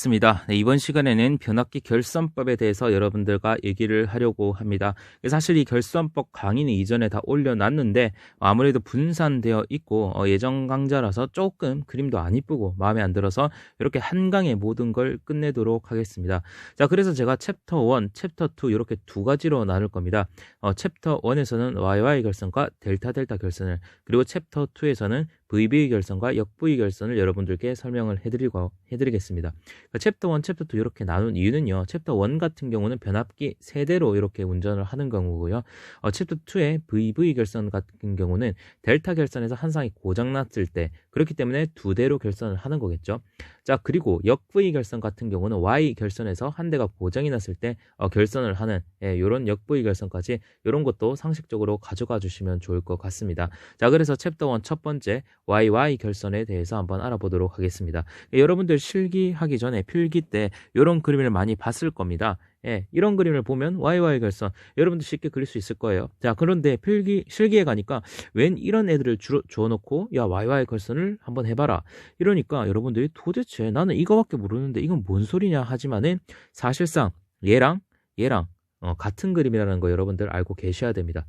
습니다. 네, 이번 시간에는 변압기 결선법에 대해서 여러분들과 얘기를 하려고 합니다. 사실 이 결선법 강의는 이전에 다 올려놨는데 아무래도 분산되어 있고 어, 예정 강좌라서 조금 그림도 안 이쁘고 마음에 안 들어서 이렇게 한 강에 모든 걸 끝내도록 하겠습니다. 자, 그래서 제가 챕터 1, 챕터 2 이렇게 두 가지로 나눌 겁니다. 어, 챕터 1에서는 YY 결선과 델타 델타 결선을 그리고 챕터 2에서는 VB 결선과 역V 결선을 여러분들께 설명을 해드리고 해드리겠습니다. 그러니까 챕터 1, 챕터 2 이렇게 나눈 이유는요. 챕터 1 같은 경우는 변압기 세대로 이렇게 운전을 하는 경우고요. 어, 챕터 2의 VV 결선 같은 경우는 델타 결선에서 한 상이 고장 났을 때 그렇기 때문에 두 대로 결선을 하는 거겠죠. 자 그리고 역-V 결선 같은 경우는 Y 결선에서 한 대가 고장이 났을 때 어, 결선을 하는 예, 이런 역-V 결선까지 이런 것도 상식적으로 가져가 주시면 좋을 것 같습니다. 자 그래서 챕터 1 첫 번째 YY 결선에 대해서 한번 알아보도록 하겠습니다. 예, 여러분들 실기하기 전에 필기 때 이런 그림을 많이 봤을 겁니다. 예, 이런 그림을 보면 YY 결선 여러분들 쉽게 그릴 수 있을 거예요. 자, 그런데 필기 실기에 가니까 웬 이런 애들을 주로 줘놓고 야 YY 결선을 한번 해봐라. 이러니까 여러분들이 도대체 나는 이거밖에 모르는데 이건 뭔 소리냐 하지만은 사실상 얘랑 얘랑 어, 같은 그림이라는 거 여러분들 알고 계셔야 됩니다.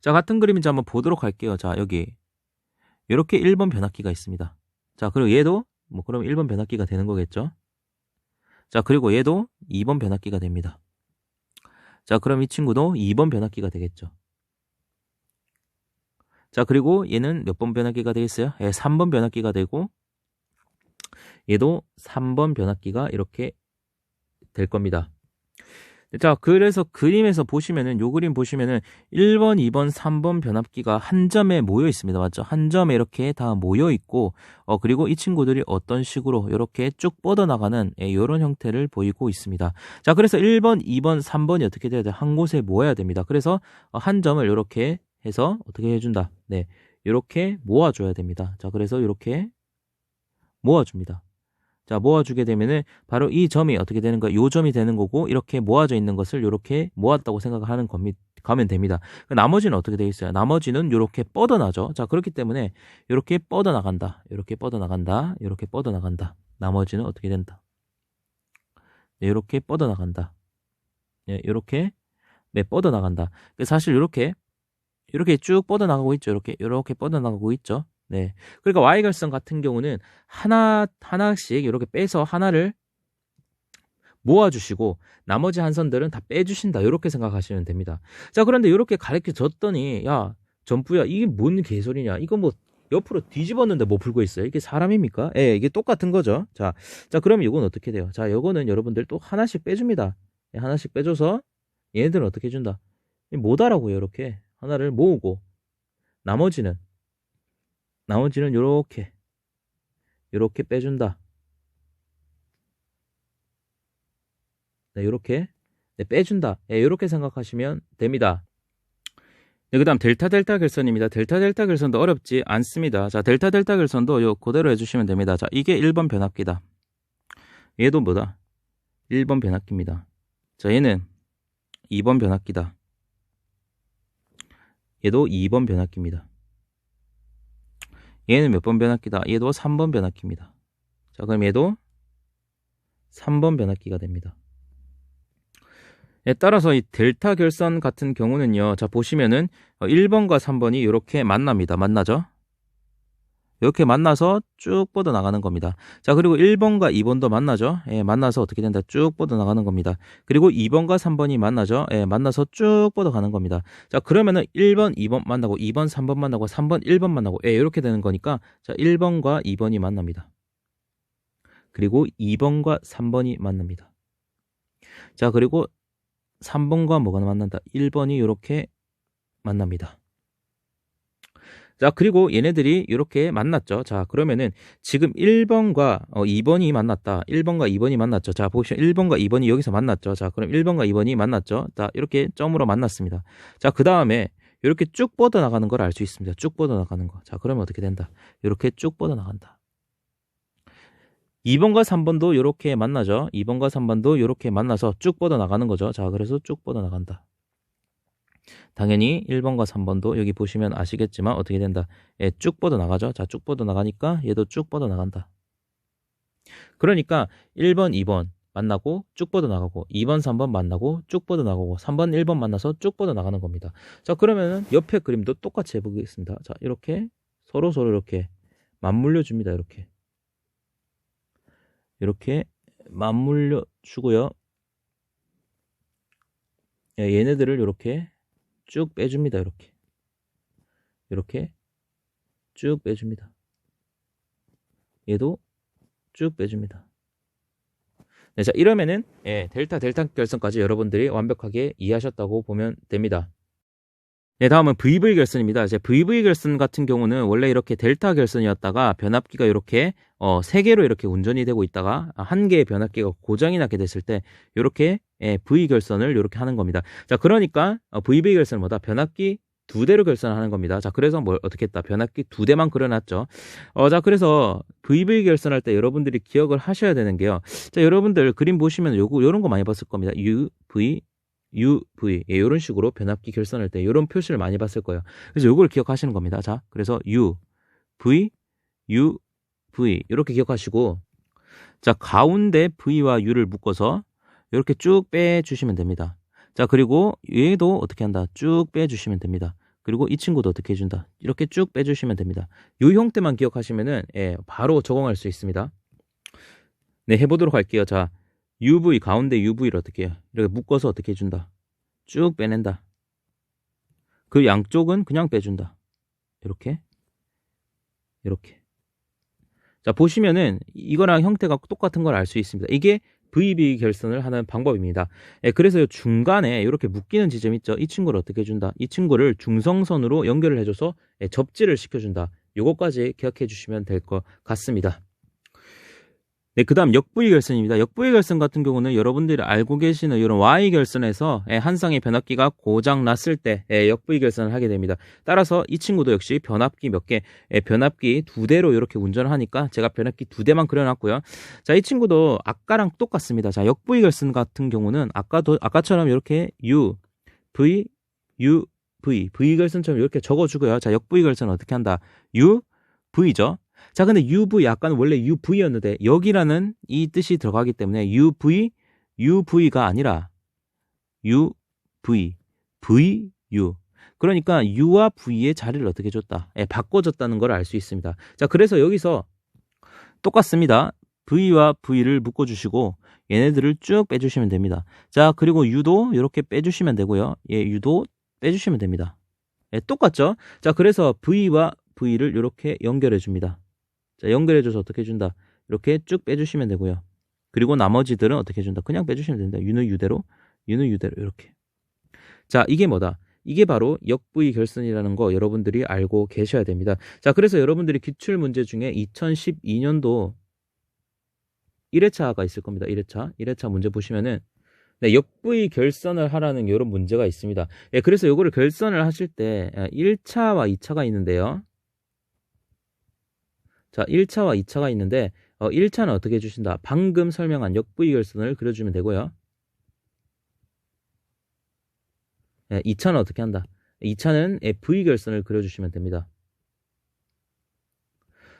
자, 같은 그림인지 한번 보도록 할게요. 자, 여기 이렇게 1번 변압기가 있습니다. 자, 그리고 얘도 뭐 그럼 1번 변압기가 되는 거겠죠? 자, 그리고 얘도 2번 변압기가 됩니다. 자, 그럼 이 친구도 2번 변압기가 되겠죠. 자, 그리고 얘는 몇 번 변압기가 되겠어요? 예, 3번 변압기가 되고 얘도 3번 변압기가 이렇게 될 겁니다. 자, 그래서 그림에서 보시면은, 요 그림 보시면은 1번, 2번, 3번 변압기가 한 점에 모여 있습니다. 맞죠? 한 점에 이렇게 다 모여 있고, 어, 그리고 이 친구들이 어떤 식으로 이렇게 쭉 뻗어 나가는 예, 이런 형태를 보이고 있습니다. 자, 그래서 1번, 2번, 3번이 어떻게 돼야 돼? 한 곳에 모여야 됩니다. 그래서 어, 한 점을 이렇게 해서 어떻게 해 준다? 네. 이렇게 모아 줘야 됩니다. 자, 그래서 이렇게 모아 줍니다. 자, 모아주게 되면은 바로 이 점이 어떻게 되는 거야? 요 점이 되는 거고 이렇게 모아져 있는 것을 이렇게 모았다고 생각하는 겁니다. 가면 됩니다. 그 나머지는 어떻게 되어 있어요? 나머지는 이렇게 뻗어나죠. 자, 그렇기 때문에 이렇게 뻗어나간다. 이렇게 뻗어나간다. 이렇게 뻗어나간다. 나머지는 어떻게 된다? 네, 이렇게 뻗어나간다. 네, 이렇게 네, 뻗어나간다. 사실 이렇게 이렇게 쭉 뻗어나가고 있죠. 이렇게 이렇게 뻗어나가고 있죠. 네. 그러니까 Y결선 같은 경우는 하나, 하나씩 이렇게 빼서 하나를 모아주시고 나머지 한 선들은 다 빼주신다. 이렇게 생각하시면 됩니다. 자, 그런데 이렇게 가르쳐 줬더니, 야, 전부야, 이게 뭔 개소리냐. 이거 뭐, 옆으로 뒤집었는데 뭐 불고 있어요? 이게 사람입니까? 예, 이게 똑같은 거죠. 자, 자, 그러면 이건 어떻게 돼요? 자, 이거는 여러분들 또 하나씩 빼줍니다. 예, 하나씩 빼줘서 얘네들은 어떻게 해준다? 못 하라고요, 이렇게. 하나를 모으고, 나머지는 나머지는 이렇게 이렇게 빼준다. 네, 이렇게 네, 빼준다. 네, 이렇게 생각하시면 됩니다. 네, 그 다음 델타 델타 결선입니다. 델타 델타 결선도 어렵지 않습니다. 자, 델타 델타 결선도 요 그대로 해주시면 됩니다. 자, 이게 1번 변압기다. 얘도 뭐다? 1번 변압기입니다. 자, 얘는 2번 변압기다. 얘도 2번 변압기입니다. 얘는 몇 번 변압기다? 얘도 3번 변압기입니다. 자, 그럼 얘도 3번 변압기가 됩니다. 예, 따라서 이 델타 결선 같은 경우는요. 자, 보시면은 1번과 3번이 이렇게 만납니다. 만나죠? 이렇게 만나서 쭉 뻗어 나가는 겁니다. 자, 그리고 1번과 2번도 만나죠? 예, 만나서 어떻게 된다? 쭉 뻗어 나가는 겁니다. 그리고 2번과 3번이 만나죠? 예, 만나서 쭉 뻗어 가는 겁니다. 자, 그러면은 1번, 2번 만나고 2번, 3번 만나고 3번, 1번 만나고 예, 이렇게 되는 거니까 자, 1번과 2번이 만납니다. 그리고 2번과 3번이 만납니다. 자, 그리고 3번과 뭐가 만난다? 1번이 이렇게 만납니다. 자, 그리고 얘네들이 이렇게 만났죠. 자, 그러면은 지금 1번과 어, 2번이 만났다. 1번과 2번이 만났죠. 자, 보시면 1번과 2번이 여기서 만났죠. 자, 그럼 1번과 2번이 만났죠. 자, 이렇게 점으로 만났습니다. 자, 그 다음에 이렇게 쭉 뻗어 나가는 걸 알 수 있습니다. 쭉 뻗어 나가는 거. 자, 그러면 어떻게 된다? 이렇게 쭉 뻗어 나간다. 2번과 3번도 이렇게 만나죠. 2번과 3번도 이렇게 만나서 쭉 뻗어 나가는 거죠. 자, 그래서 쭉 뻗어 나간다. 당연히 1번과 3번도 여기 보시면 아시겠지만 어떻게 된다. 예, 쭉 뻗어 나가죠. 자, 쭉 뻗어 나가니까 얘도 쭉 뻗어 나간다. 그러니까 1번, 2번 만나고 쭉 뻗어 나가고 2번, 3번 만나고 쭉 뻗어 나가고 3번, 1번 만나서 쭉 뻗어 나가는 겁니다. 자 그러면은 옆에 그림도 똑같이 해 보겠습니다. 자 이렇게 서로 서로 이렇게 맞물려 줍니다. 이렇게 이렇게 맞물려 주고요. 예, 얘네들을 이렇게 쭉 빼줍니다. 이렇게 이렇게 쭉 빼줍니다. 얘도 쭉 빼줍니다. 네, 자 이러면은 예, 델타 델타 결선까지 여러분들이 완벽하게 이해하셨다고 보면 됩니다. 네, 다음은 VV 결선입니다. 이제 VV 결선 같은 경우는 원래 이렇게 델타 결선이었다가 변압기가 이렇게 어, 세 개로 이렇게 운전이 되고 있다가 한 개의 변압기가 고장이 나게 됐을 때 이렇게 예, V 결선을 이렇게 하는 겁니다. 자, 그러니까 어, VV 결선은 뭐다? 변압기 두 대로 결선하는 겁니다. 자, 그래서 뭘 어떻게 했다? 변압기 두 대만 그려놨죠. 어, 자, 그래서 VV 결선할 때 여러분들이 기억을 하셔야 되는 게요. 자, 여러분들 그림 보시면 요거 요런 거 많이 봤을 겁니다. U, V, UV 예, 이런 식으로 변압기 결선할 때 이런 표시를 많이 봤을 거예요. 그래서 요걸 기억하시는 겁니다. 자, 그래서 U, V, U, V 이렇게 기억하시고 자 가운데 V와 U를 묶어서 이렇게 쭉 빼주시면 됩니다. 자 그리고 얘도 어떻게 한다? 쭉 빼주시면 됩니다. 그리고 이 친구도 어떻게 해준다? 이렇게 쭉 빼주시면 됩니다. 요 형태만 기억하시면은 예, 바로 적응할 수 있습니다. 네 해보도록 할게요. 자 UV 가운데 UV를 어떻게 해요? 이렇게 묶어서 어떻게 해준다? 쭉 빼낸다. 그 양쪽은 그냥 빼준다. 이렇게 이렇게 자 보시면은 이거랑 형태가 똑같은 걸 알 수 있습니다. 이게 VB 결선을 하는 방법입니다. 예, 그래서 중간에 이렇게 묶이는 지점 있죠. 이 친구를 어떻게 해준다? 이 친구를 중성선으로 연결을 해줘서 예, 접지를 시켜준다. 요거까지 기억해 주시면 될 것 같습니다. 네, 그 다음 역부위 결선입니다. 역부위 결선 같은 경우는 여러분들이 알고 계시는 이런 Y 결선에서 예, 한 쌍의 변압기가 고장 났을 때 예, 역부위 결선을 하게 됩니다. 따라서 이 친구도 역시 변압기 몇 개, 예, 변압기 두 대로 이렇게 운전을 하니까 제가 변압기 두 대만 그려놨고요. 자, 이 친구도 아까랑 똑같습니다. 자, 역부위 결선 같은 경우는 아까도 아까처럼 이렇게 U, V, U, V, V 결선처럼 이렇게 적어주고요. 자, 역부위 결선은 어떻게 한다? U, V죠. 자, 근데 UV 약간 원래 UV였는데 여기라는 이 뜻이 들어가기 때문에 UV, UV가 아니라 UV, VU. 그러니까 U와 V의 자리를 어떻게 줬다? 예, 바꿔줬다는 걸 알 수 있습니다. 자, 그래서 여기서 똑같습니다. V와 V를 묶어주시고 얘네들을 쭉 빼주시면 됩니다. 자, 그리고 U도 이렇게 빼주시면 되고요. 예, U도 빼주시면 됩니다. 예, 똑같죠? 자, 그래서 V와 V를 이렇게 연결해 줍니다. 자, 연결해줘서 어떻게 해준다? 이렇게 쭉 빼주시면 되고요. 그리고 나머지들은 어떻게 해준다? 그냥 빼주시면 된다. 유는 유대로, 유는 유대로 이렇게. 자, 이게 뭐다? 이게 바로 역부위 결선이라는 거 여러분들이 알고 계셔야 됩니다. 자, 그래서 여러분들이 기출 문제 중에 2012년도 1회차가 있을 겁니다. 1회차. 1회차 문제 보시면은 네, 역부위 결선을 하라는 이런 문제가 있습니다. 예, 그래서 이거를 결선을 하실 때 1차와 아, 2차가 있는데요. 자, 1차와 2차가 있는데 어, 1차는 어떻게 해주신다? 방금 설명한 역부위 결선을 그려주면 되고요. 네, 2차는 어떻게 한다? 2차는 V 결선을 그려주시면 됩니다.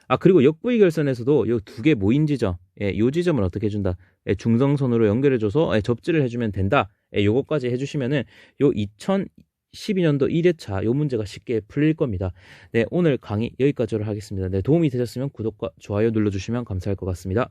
아 그리고 역부위 결선에서도 이 두 개 모인 지점, 예, 이 지점을 어떻게 해준다? 예, 중성선으로 연결해줘서 예, 접지를 해주면 된다. 예, 요거까지 해주시면은 요 2000, 12년도 1회차 요 문제가 쉽게 풀릴 겁니다. 네, 오늘 강의 여기까지로 하겠습니다. 네, 도움이 되셨으면 구독과 좋아요 눌러주시면 감사할 것 같습니다.